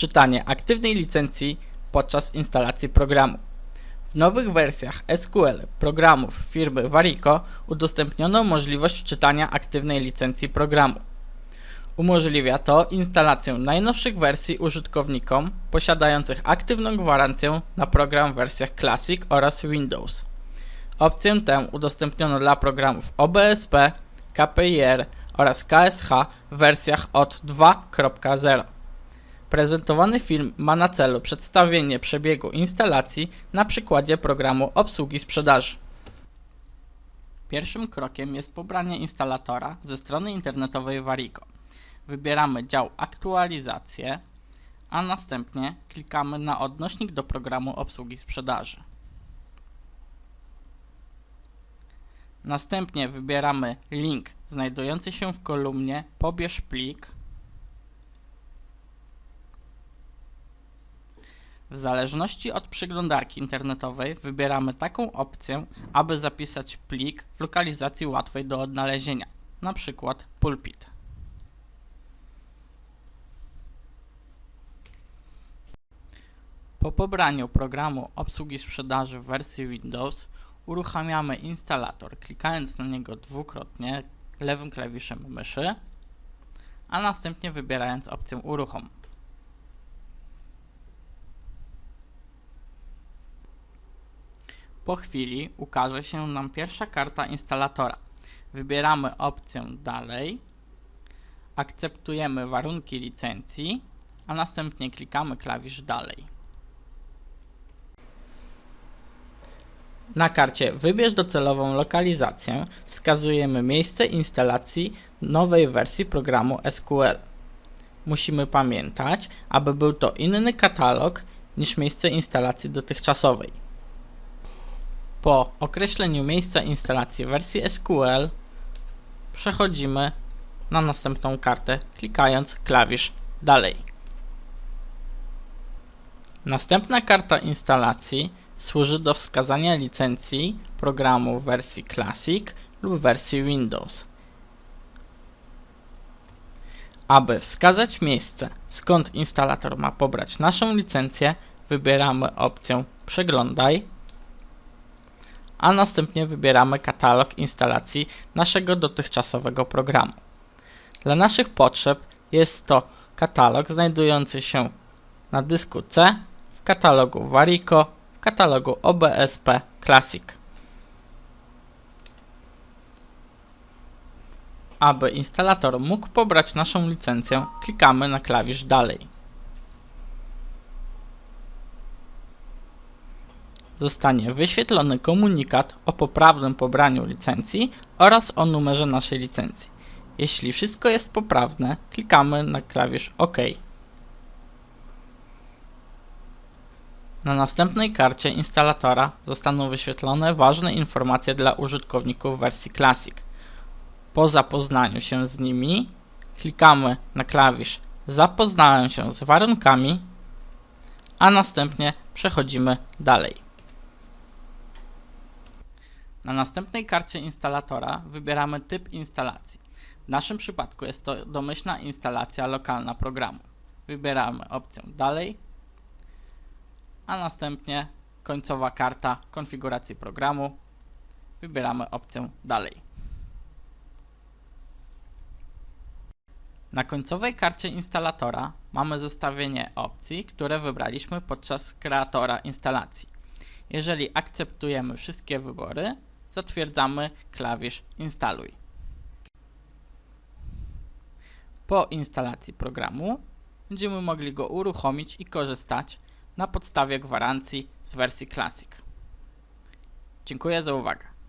czytanie aktywnej licencji podczas instalacji programu. W nowych wersjach SQL programów firmy Varico udostępniono możliwość czytania aktywnej licencji programu. Umożliwia to instalację najnowszych wersji użytkownikom posiadających aktywną gwarancję na program w wersjach Classic oraz Windows. Opcję tę udostępniono dla programów OBSP, KPIR oraz KSH w wersjach od 2.0. Prezentowany film ma na celu przedstawienie przebiegu instalacji na przykładzie programu obsługi sprzedaży. Pierwszym krokiem jest pobranie instalatora ze strony internetowej Varico. Wybieramy dział Aktualizacje, a następnie klikamy na odnośnik do programu obsługi sprzedaży. Następnie wybieramy link znajdujący się w kolumnie Pobierz plik. W zależności od przeglądarki internetowej wybieramy taką opcję, aby zapisać plik w lokalizacji łatwej do odnalezienia, na przykład pulpit. Po pobraniu programu obsługi sprzedaży w wersji Windows uruchamiamy instalator, klikając na niego dwukrotnie lewym klawiszem myszy, a następnie wybierając opcję Uruchom. Po chwili ukaże się nam pierwsza karta instalatora. Wybieramy opcję Dalej, akceptujemy warunki licencji, a następnie klikamy klawisz Dalej. Na karcie Wybierz docelową lokalizację wskazujemy miejsce instalacji nowej wersji programu SQL. Musimy pamiętać, aby był to inny katalog niż miejsce instalacji dotychczasowej. Po określeniu miejsca instalacji wersji SQL przechodzimy na następną kartę klikając klawisz Dalej. Następna karta instalacji służy do wskazania licencji programu w wersji Classic lub wersji Windows. Aby wskazać miejsce, skąd instalator ma pobrać naszą licencję, wybieramy opcję Przeglądaj, a następnie wybieramy katalog instalacji naszego dotychczasowego programu. Dla naszych potrzeb jest to katalog znajdujący się na dysku C w katalogu Varico w katalogu OBSP Classic. Aby instalator mógł pobrać naszą licencję, klikamy na klawisz Dalej. Zostanie wyświetlony komunikat o poprawnym pobraniu licencji oraz o numerze naszej licencji. Jeśli wszystko jest poprawne, klikamy na klawisz OK. Na następnej karcie instalatora zostaną wyświetlone ważne informacje dla użytkowników wersji Classic. Po zapoznaniu się z nimi klikamy na klawisz Zapoznałem się z warunkami, a następnie przechodzimy dalej. Na następnej karcie instalatora wybieramy typ instalacji. W naszym przypadku jest to domyślna instalacja lokalna programu. Wybieramy opcję Dalej, a następnie końcowa karta konfiguracji programu. Wybieramy opcję Dalej. Na końcowej karcie instalatora mamy zestawienie opcji, które wybraliśmy podczas kreatora instalacji. Jeżeli akceptujemy wszystkie wybory, zatwierdzamy klawisz Instaluj. Po instalacji programu będziemy mogli go uruchomić i korzystać na podstawie gwarancji z wersji Classic. Dziękuję za uwagę.